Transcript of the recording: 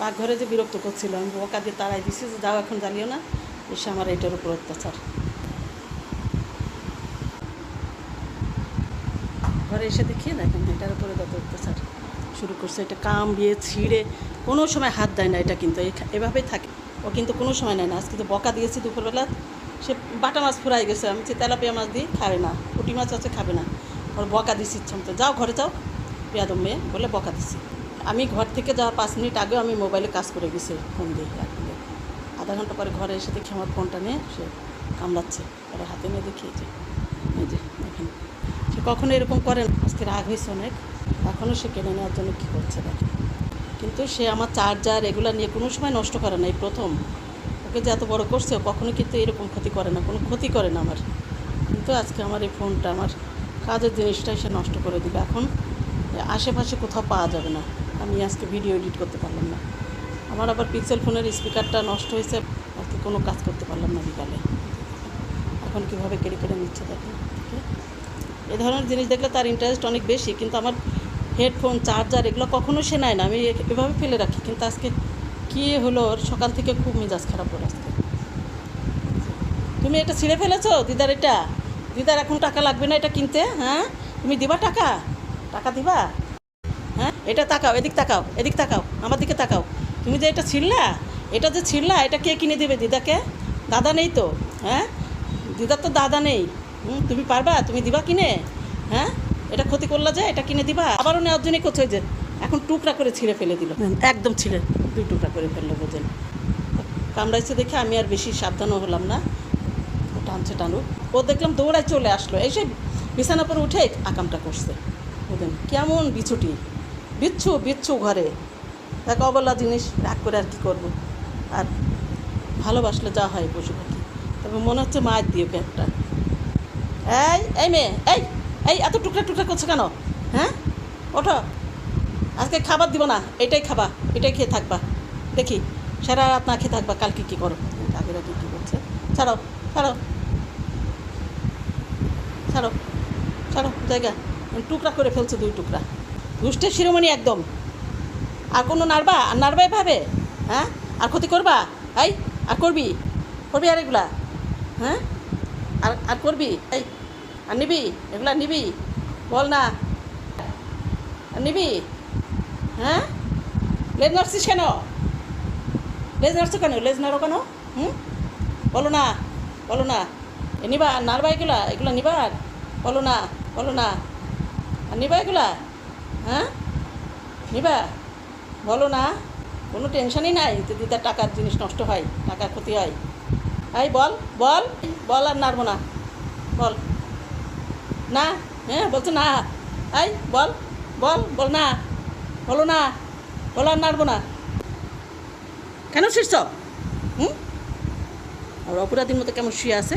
পাকঘরে যে বিরক্ত করছিল, আমি বকা দিয়ে তাড়াই দিছি যে যাও এখন জ্বালিও না। এসে আমার এটার উপর অত্যাচার। ঘরে এসে দেখিয়ে দেখেন এটার উপরে কত অত্যাচার শুরু করছে, এটা কাম দিয়ে ছিঁড়ে, কোনো সময় হাত দেয় না এটা কিন্তু। এভাবেই থাকে। ও কিন্তু কোনো সময় নেয় না। আজকে তো বকা দিয়েছি দুপুরবেলা, সে বাটা মাছ ফুরাই গেছে। আমি তেলাপিয়া মাছ দিয়ে খাবে না। পুঁটি মাছ আছে, খাবে না। ওর বকা দিছি ইচ্ছা যাও ঘরে যাও। পেয়াদম মেয়ে বলে বকা দিছি। আমি ঘর থেকে যাওয়ার পাঁচ মিনিট আগেও আমি মোবাইলে কাজ করে গেছি, ফোন দিয়ে। মিনিট। আধা ঘণ্টা পরে ঘরে এসে দেখি আমার ফোনটা নিয়ে সে কামড়াচ্ছে। পরে হাতে নিয়ে এই যে দেখেন। সে কখনো এরকম করে আজকে রাগ হয়েছে অনেক। এখনও সে কেনে নেওয়ার জন্য কী করছে দেখেন। কিন্তু সে আমার চার্জার এগুলো নিয়ে কোনো সময় নষ্ট করে না, এই প্রথম। ওকে যে এত বড় করছে, ও কখনো কিন্তু এরকম ক্ষতি করে না, কোনো ক্ষতি করে না আমার। কিন্তু আজকে আমার এই ফোনটা, আমার কাজের জিনিসটাই সে নষ্ট করে দিবে। এখন আশেপাশে কোথাও পাওয়া যাবে না। আমি আজকে ভিডিও এডিট করতে পারলাম না। আমার আবার পিক্সেল ফোনের স্পিকারটা নষ্ট হয়েছে, আজকে কোনো কাজ করতে পারলাম না বিকালে। এখন কীভাবে কেড়ে কেড়ে নিচ্ছে দেখেন এ ধরনের জিনিস দেখলে তার ইন্টারেস্ট অনেক বেশি, কিন্তু আমার হেডফোন চার্জার এগুলো কখনো সে নেয় না। আমি এভাবে ফেলে রাখি, কিন্তু আজকে কী হলো ওর? সকাল থেকে খুব মেজাজ খারাপ ওর আজকে। তুমি এটা ছিঁড়ে ফেলেছো দিদার এটা? দিদার এখন টাকা লাগবে না এটা কিনতে হ্যাঁ? তুমি দিবা টাকা? টাকা দিবা? এটা তাকাও, এদিক তাকাও এদিক তাকাও, আমার দিকে তাকাও। তুমি যে এটা ছিঁড়লা, এটা যে ছিঁড়লা, এটা কে কিনে দেবে? দিদাকে? দাদা নেই তো হ্যাঁ? দিদার তো দাদা নেই। তুমি পারবা? তুমি দিবা কিনে? হ্যাঁ? এটা ক্ষতি করলা যে, এটা কিনে দিবা? আবারও নেওয়ার জন্যই ওই যে, এখন টুকরা করে ছিঁড়ে ফেলে দিল। একদম ছিঁড়ে, দুই টুকরা করে ফেলল বোঝেন কামড়াইছে দেখে আমি আর বেশি সাবধানও হলাম না। টানছে টানুক। ও দেখলাম দৌড়ায় চলে আসলো। এসে বিছানার পর উঠে আকামটা করছে। বুঝলেন কেমন বিছুটি। বিচ্ছু বিচ্ছু ঘরে। এক অবলা জিনিস রাগ করে আর কী করব? আর ভালোবাসলে যা হয় পশু পাখি। তবে মনে হচ্ছে মায়ের দিয়ে ওকে একটা এই এই মেয়ে, এই এই, এত টুকরা টুকরা করছ কেন? হ্যাঁ? ওঠো। আজকে খাবার দিব না, এটাই খাবা, এটাই খেয়ে থাকবা। দেখি, সারা রাত না খেয়ে থাকবা, কালকে কী করো? আগের আগে কী করছে ছাড়ো ছাড়ো। ছাড়ো ছাড়ো, জায়গা। টুকরা করে ফেলছে দুই টুকরা। দুষ্টের শিরোমণি একদম। আর কোনো নাড়বা? আর নাড়বা এভাবে? হ্যাঁ? আর ক্ষতি করবা? এই, আর করবি? করবি আর এগুলা হ্যাঁ? আর আর করবি? এই, আর নিবি? এগুলা নিবি? বল না। আর নিবি? হ্যাঁ? লেজ নাড়ছিস কেন? লেজ নাড়ছো কেন? লেজ নাড়ো কেন? হুম? বলো না বলো না। নিবা আর নাড়বা এগুলা? এগুলা নিবার বলো না বলো না। আর নিবা এগুলা? হ্যাঁ? নিবা? বলো না। কোনো টেনশনই নাই যে দিদার টাকার জিনিস নষ্ট হয়, টাকার ক্ষতি হয়। এই বল বল বল আর নাড়বো না। বল। না হ্যাঁ বলছো না। এই, বল বল বল না। বলো না, বল আর নাড়বো না। কেন শীর্ষ হুম? আর অপরাধীর মতো কেমন শুয়ে আছে?